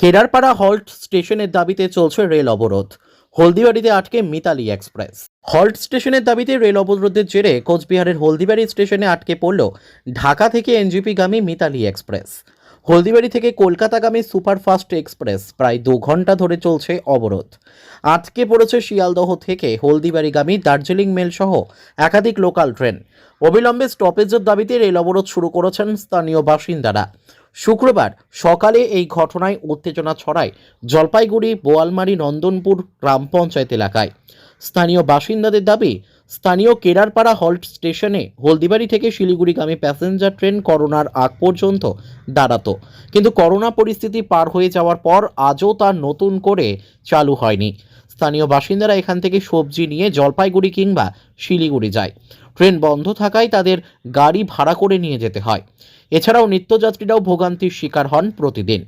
কেদারপাড়া halt স্টেশনের দাবিতে চলছে রেল অবরোধ। হলদিবাড়িতে আটকে মিতালি এক্সপ্রেস। হল্ট স্টেশনের দাবিতে রেল অবরোধের জেরে কোচবিহারের হলদিবাড়ি স্টেশনে আটকে পড়ল ঢাকা থেকে এনজিপিগামী মিতালি এক্সপ্রেস। হলদিবাড়ি থেকে কলকাতাগামী সুপারফাস্ট এক্সপ্রেস প্রায় দু ঘণ্টা ধরে চলছে অবরোধ। আটকে পড়েছে শিয়ালদহ থেকে হলদিবাড়িগামী দার্জিলিং মেল সহ একাধিক লোকাল ট্রেন। অবিলম্বে স্টপেজের দাবিতে রেল অবরোধ শুরু করেছেন স্থানীয় বাসিন্দারা। শুক্রবার সকালে এই ঘটনায় উত্তেজনা ছড়ায় জলপাইগুড়ি, বোয়ালমারি, নন্দনপুর গ্রাম পঞ্চায়েত এলাকায়। স্থানীয় বাসিন্দাদের দাবি, স্থানীয় কেরারপাড়া হল্ট স্টেশনে হলদিবাড়ি থেকে শিলিগুড়িগামী প্যাসেঞ্জার ট্রেন করোনার আগ পর্যন্ত দাঁড়াতো। কিন্তু করোনা পরিস্থিতি পার হয়ে যাওয়ার পর আজও তা নতুন করে চালু হয়নি। স্থানীয় বাসিন্দারা এখান থেকে সবজি নিয়ে জলপাইগুড়ি কিংবা শিলিগুড়ি যায়। ট্রেন বন্ধ থাকায় তাদের গাড়ি ভাড়া করে নিয়ে যেতে হয়। এছাড়াও নিত্যযাত্রীরাও ভোগান্তির শিকার হন প্রতিদিন।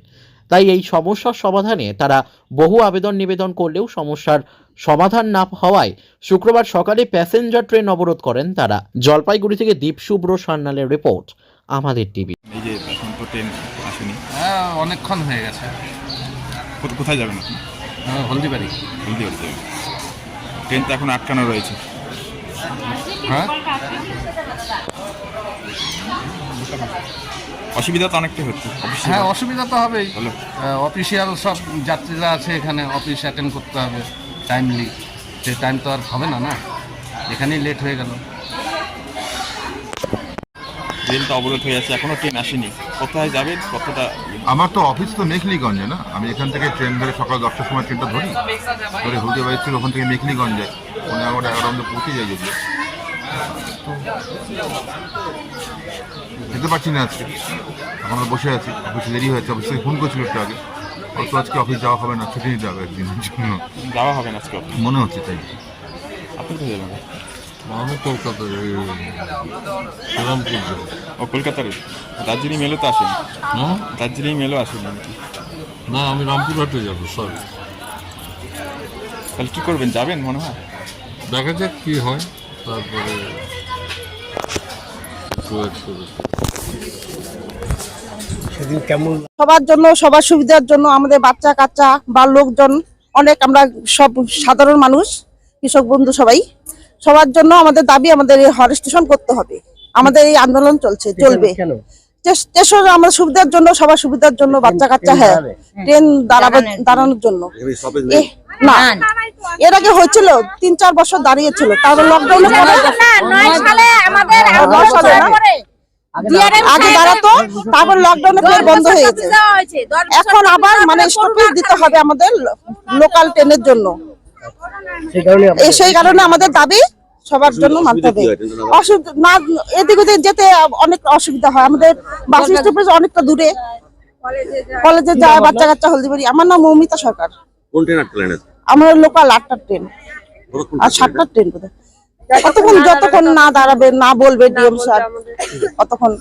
তাই এই সমস্যার সমাধানে তারা বহু আবেদন নিবেদন করলেও সমস্যার সমাধান না হওয়ায় শুক্রবার সকালে প্যাসেঞ্জার ট্রেন অবরোধ করেন তারা। জলপাইগুড়ি থেকে দীপশুভ্র সান্যালের রিপোর্ট আমাদের টিভি। এই যে এখন তো ট্রেন আসেনি। হ্যাঁ অনেকক্ষণ হয়ে গেছে। কোথায় যাবেন আপনি? হলদিবাড়ি হলদিবাড়ি যাবেন ট্রেন তো এখন আটকানো রয়েছে। হ্যাঁ? অসুবিধা তো অনেকটাই হচ্ছে হ্যাঁ অসুবিধা তো হবেই। অফিসিয়াল সব যাত্রীরা আছে এখানে অফিস অ্যাটেন্ড করতে হবে টাইমলি সে টাইম তো আর হবে না না? এখানেই লেট হয়ে গেল। তো অবরোধ হয়ে আছে এখনও ট্রেন আসেনি। কোথায় যাবেন? কতটা আমার তো অফিস তো মেখলিগঞ্জে না? আমি এখান থেকে ট্রেন ধরে সকাল দশটার সময় ট্রেনটা ধরি। ধরে হলদিবাড়ি থেকে ওখান থেকে মেখলিগঞ্জে। পনেরো এগারোটা এগারোটা মধ্যে পৌঁছে যাই যদি যেতে পারছি না আজকে। এখন বসে আছি। অফিসে দেরি হয়েছে অফিস থেকে ফোন করছিল একটু আগে। অত আজকে অফিস যাওয়া হবে না ছুটি নিতে হবে একদিনের জন্য। যাওয়া হবে না আজকে মনে হচ্ছে তাই। আপনি যাবেন? আমি কলকাতায় এই শ্রীরামপুর ও কলকাতার দার্জিলিং মেলও তো আসেনি হুম? দার্জিলিং মেলও আসেনি না আমি রামপুরহাটে যাব সরি তাহলে কী করবেন যাবেন মনে হয় দেখা যাক কি হয় তারপরে সবার জন্য সবার সুবিধার জন্য আমাদের বাচ্চা কাচ্চা বা লোকজন অনেক আমরা সব সাধারণ মানুষ কৃষক বন্ধু সবাই। সবার জন্য আমাদের দাবি আমাদের এই হর স্টেশন করতে হবে। আমাদের এই আন্দোলন চলছে চলবে। স্টেশন আমাদের সুবিধার জন্য সবার সুবিধার জন্য বাচ্চা কাচ্চা হ্যাঁ ট্রেন দাঁড়াবে দাঁড়ানোর জন্য। না। এর আগে হয়েছিল তিন চার বছর দাঁড়িয়েছিল। তারপর লকডাউনে আগে দাঁড়াতো। তারপর লকডাউনে ফের বন্ধ হয়ে গেছে। এখন আবার মানে স্টপেজ দিতে হবে আমাদের লোকাল ট্রেনের জন্য। সেই কারণে আমাদের দাবি সবার জন্য মানতে হবে। অসুবিধা না এদিক ওদিক যেতে অনেক অসুবিধা হয়। আমাদের বাস স্টপেজ অনেকটা দূরে। কলেজে যায় বাচ্চা কাচ্চা হলদিবাড়ি। আমার নাম মৌমিতা সরকার। কোন ট্রেন আটকালেন আমার লোকাল আটটার ট্রেন আর সাতটার ট্রেন কোথায়? কতক্ষণ যতক্ষণ না দাঁড়াবে না বলবে ডিএম স্যার কতক্ষণ